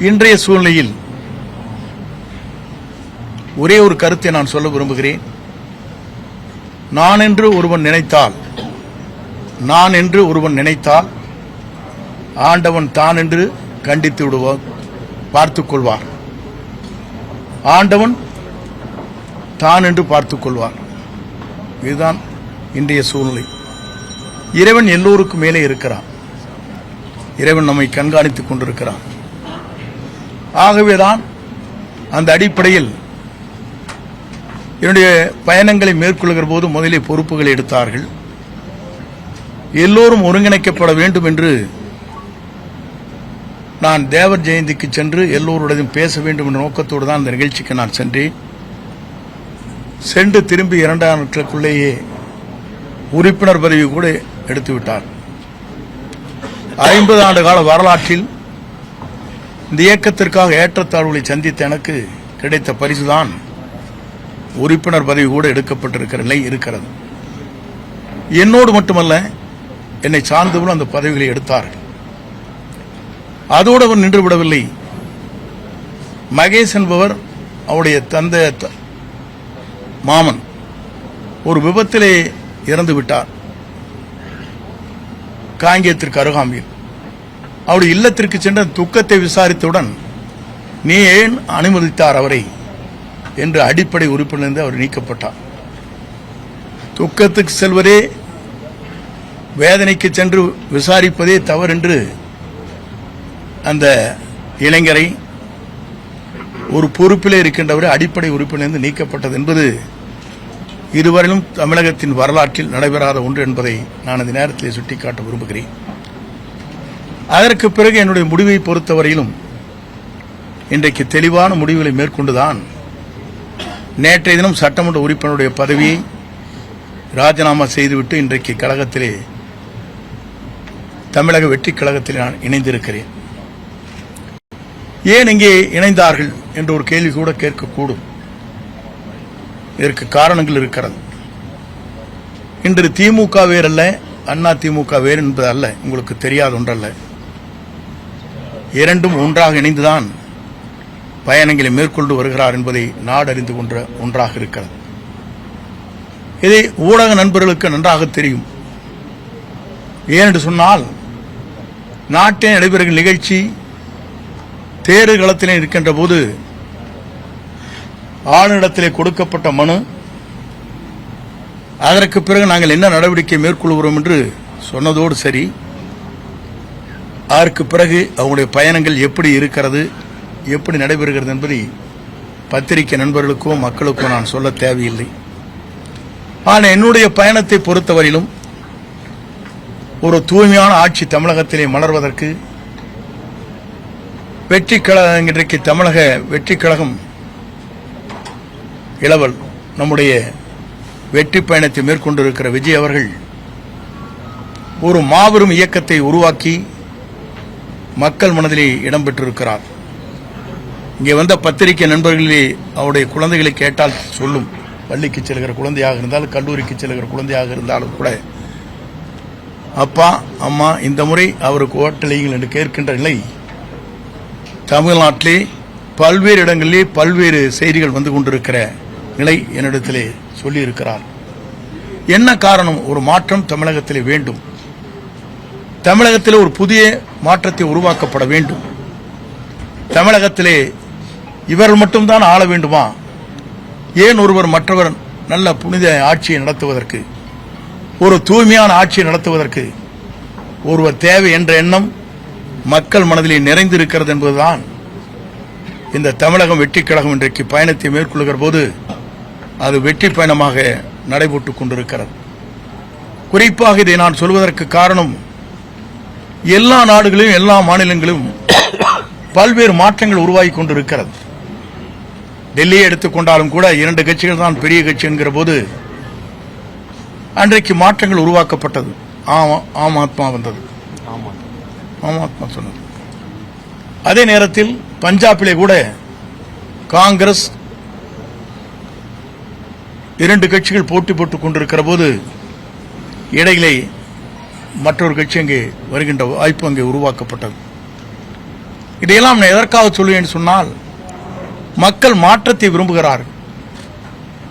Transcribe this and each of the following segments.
இன்றைய சூழ்நிலையில் ஒரே ஒரு கருத்தை நான் சொல்ல விரும்புகிறேன். நான் என்று ஒருவன் நினைத்தால் நான் என்று ஒருவன் நினைத்தால் ஆண்டவன் தான் என்று கண்டித்து விடுவார் பார்த்துக் கொள்வார். ஆண்டவன் தான் என்று பார்த்துக் கொள்வார். இதுதான் இன்றைய சூழ்நிலை. இறைவன் எல்லோருக்கும் மேலே இருக்கிறான். இறைவன் நம்மை கண்காணித்துக் கொண்டிருக்கிறான். ஆகவேதான் அந்த அடிப்படையில் என்னுடைய பயணங்களை மேற்கொள்கிற போது முதலே பொறுப்புகளை எடுத்தார்கள். எல்லோரும் ஒருங்கிணைக்கப்பட வேண்டும் என்று நான் தேவர் ஜெயந்திக்கு சென்று எல்லோருடையும் பேச வேண்டும் என்ற நோக்கத்தோடு தான் அந்த நிகழ்ச்சிக்கு நான் சென்றேன். சென்று திரும்பி இரண்டாம் நாட்களுக்குள்ளேயே உறுப்பினர் பதவி கூட எடுத்துவிட்டார். ஐம்பது ஆண்டு கால வரலாற்றில் இந்த இயக்கத்திற்காக ஏற்றத்தாழ்வுகளை சந்தித்த எனக்கு கிடைத்த பரிசுதான் உறுப்பினர் பதவி கூட எடுக்கப்பட்டிருக்கிற நிலை இருக்கிறது. என்னோடு மட்டுமல்ல என்னை சார்ந்தவர்களும் அந்த பதவிகளை எடுத்தார்கள். அதோடு அவர் நின்று விடவில்லை. மகேஷ் என்பவர் அவருடைய தந்தை த- மாமன் ஒரு விபத்திலே இறந்து விட்டார் காங்கேயத்திற்கு அருகாமையில். அவருடைய இல்லத்திற்கு சென்ற துக்கத்தை விசாரித்தவுடன் நீ ஏன் அனுமதித்தார் அவரை? என்று அடிப்படை உறுப்பிலிருந்து அவர் நீக்கப்பட்டார். துக்கத்துக்கு செல்வதே வேதனைக்கு சென்று விசாரிப்பதே தவறு என்று அந்த இளைஞரை ஒரு பொறுப்பிலே இருக்கின்றவரை அடிப்படை உறுப்பிலிருந்து நீக்கப்பட்டது என்பது இதுவரையிலும் தமிழகத்தின் வரலாற்றில் நடைபெறாத ஒன்று என்பதை நான் இந்த நேரத்தில் சுட்டிக்காட்ட விரும்புகிறேன். அதற்கு பிறகு என்னுடைய முடிவை பொறுத்தவரையிலும் இன்றைக்கு தெளிவான முடிவுகளை மேற்கொண்டுதான் நேற்றைய தினம் சட்டமன்ற உறுப்பினருடைய பதவியை ராஜினாமா செய்துவிட்டு இன்றைக்கு கழகத்திலே தமிழக வெற்றி கழகத்தில் நான் இணைந்திருக்கிறேன். ஏன் இங்கே இணைந்தார்கள் என்ற ஒரு கேள்வி கூட கேட்கக்கூடும். இதற்கு காரணங்கள் இருக்கிறது. இன்று திமுக வேறல்ல அண்ணா திமுக வேறு என்பது அல்ல உங்களுக்கு தெரியாத ஒன்றல்ல. இரண்டும் ஒன்றாக இணைந்துதான் பயணங்களை மேற்கொண்டு வருகிறார் என்பதை நாடு அறிந்து கொண்ட ஒன்றாக இருக்கிறது. இதை ஊடக நண்பர்களுக்கு நன்றாக தெரியும். ஏனென்று சொன்னால் நாட்டில் நடைபெறுகிற நிகழ்ச்சி தேர்வு களத்திலே இருக்கின்ற போது ஆளுநரிடத்திலே கொடுக்கப்பட்ட மனு அதற்கு பிறகு நாங்கள் என்ன நடவடிக்கை மேற்கொள்கிறோம் என்று சொன்னதோடு சரி அதற்கு பிறகு அவங்களுடைய பயணங்கள் எப்படி இருக்கிறது எப்படி நடைபெறுகிறது என்பதை பத்திரிகை நண்பர்களுக்கோ மக்களுக்கோ நான் சொல்ல தேவையில்லை. ஆனால் என்னுடைய பயணத்தை பொறுத்தவரையிலும் ஒரு தூய்மையான ஆட்சி தமிழகத்திலே மலர்வதற்கு வெற்றி கழகம் இன்றைக்கு தமிழக வெற்றி கழகம் இளவல் நம்முடைய வெற்றி பயணத்தை மேற்கொண்டிருக்கிற விஜய் அவர்கள் ஒரு மாபெரும் இயக்கத்தை உருவாக்கி மக்கள் மனதிலே இடம்பெற்றிருக்கிறார். இங்கே வந்த பத்திரிகை நண்பர்களே அவருடைய குழந்தைகளை கேட்டால் சொல்லும். பள்ளிக்கு செல்கிற குழந்தையாக இருந்தாலும் கல்லூரிக்கு செல்கிற குழந்தையாக இருந்தாலும் கூட அப்பா அம்மா இந்த முறை அவருக்கு ஓட்டலையுங்கள் என்று கேட்கின்ற நிலை தமிழ்நாட்டிலே பல்வேறு இடங்களிலே பல்வேறு செய்திகள் வந்து கொண்டிருக்கிற நிலை என்னிடத்திலே சொல்லியிருக்கிறார். என்ன காரணம்? ஒரு மாற்றம் தமிழகத்திலே வேண்டும். தமிழகத்தில் ஒரு புதிய மாற்றத்தை உருவாக்கப்பட வேண்டும். தமிழகத்திலே இவர்கள் மட்டும்தான் ஆள வேண்டுமா? ஏன் ஒருவர் மற்றவர் நல்ல புனித ஆட்சியை நடத்துவதற்கு ஒரு தூய்மையான ஆட்சியை நடத்துவதற்கு ஒருவர் தேவை என்ற எண்ணம் மக்கள் மனதிலே நிறைந்திருக்கிறது என்பதுதான் இந்த தமிழகம் வெற்றி கழகம் இன்றைக்கு பயணத்தை மேற்கொள்கிற போது அது வெற்றி பயணமாக நடைபெற்றுக் கொண்டிருக்கிறது. குறிப்பாக இதை நான் சொல்வதற்கு காரணம் எல்லா நாடுகளிலும் எல்லா மாநிலங்களிலும் பல்வேறு மாற்றங்கள் உருவாகி கொண்டிருக்கிறது. டெல்லியை எடுத்துக்கொண்டாலும் கூட இரண்டு கட்சிகள் தான் பெரிய கட்சி என்கிற போது அன்றைக்கு மாற்றங்கள் உருவாக்கப்பட்டது. ஆமா ஆம் ஆத்மா வந்தது. ஆம் ஆத்மா சொன்னது. அதே நேரத்தில் பஞ்சாபிலே கூட காங்கிரஸ் இரண்டு கட்சிகள் போட்டி போட்டுக் கொண்டிருக்கிற போது இடையிலே மற்றொரு கட்சி அங்கே வருகின்ற வாய்ப்பு அங்கே உருவாக்கப்பட்டது. இதையெல்லாம் நான் எதற்காக சொல்லுவேன் சொன்னால் மக்கள் மாற்றத்தை விரும்புகிறார்கள்.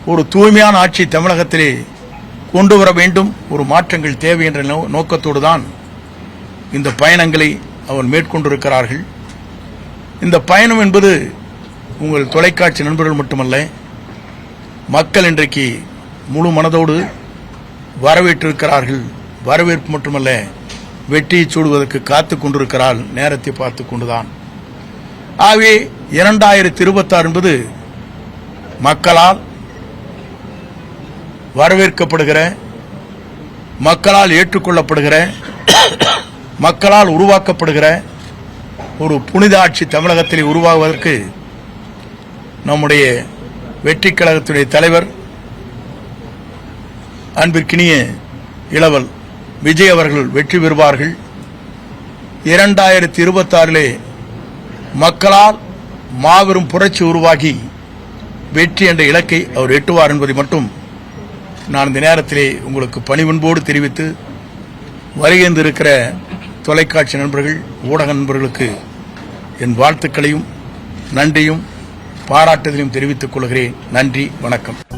ஒரு தூய்மையான ஆட்சி தமிழகத்திலே கொண்டு வர வேண்டும் ஒரு மாற்றங்கள் தேவை என்ற நோ- நோக்கத்தோடு தான் இந்த பயணங்களை அவர் மேற்கொண்டிருக்கிறார்கள். இந்த பயணம் என்பது உங்கள் தொலைக்காட்சி நண்பர்கள் மட்டுமல்ல மக்கள் இன்றைக்கு முழு மனதோடு வரவேற்றிருக்கிறார்கள். வரவேற்பு மட்டுமல்ல வெற்றியை சூடுவதற்கு காத்து கொண்டிருக்கிறாள் நேரத்தை பார்த்து கொண்டுதான். ஆகவே இரண்டாயிரத்தி இருபத்தாறு என்பது மக்களால் வரவேற்கப்படுகிற மக்களால் ஏற்றுக்கொள்ளப்படுகிற மக்களால் உருவாக்கப்படுகிற ஒரு புனித ஆட்சி தமிழகத்தில் உருவாகுவதற்கு நம்முடைய வெற்றி கழகத்துடைய தலைவர் அன்பிற்கினிய இளவல் விஜய் அவர்கள் வெற்றி பெறுவார்கள். இரண்டாயிரத்தி இருபத்தாறிலே மக்களால் மாபெரும் புரட்சி உருவாகி வெற்றி என்ற இலக்கை அவர் எட்டுவார் என்பதை மட்டும் நான் இந்த நேரத்திலே உங்களுக்கு பணிவன்போடு தெரிவித்து வருகின்றிருக்கிற தொலைக்காட்சி நண்பர்கள் ஊடக நண்பர்களுக்கு என் வாழ்த்துக்களையும் நன்றியும் பாராட்டுதலையும் தெரிவித்துக் கொள்கிறேன். நன்றி வணக்கம்.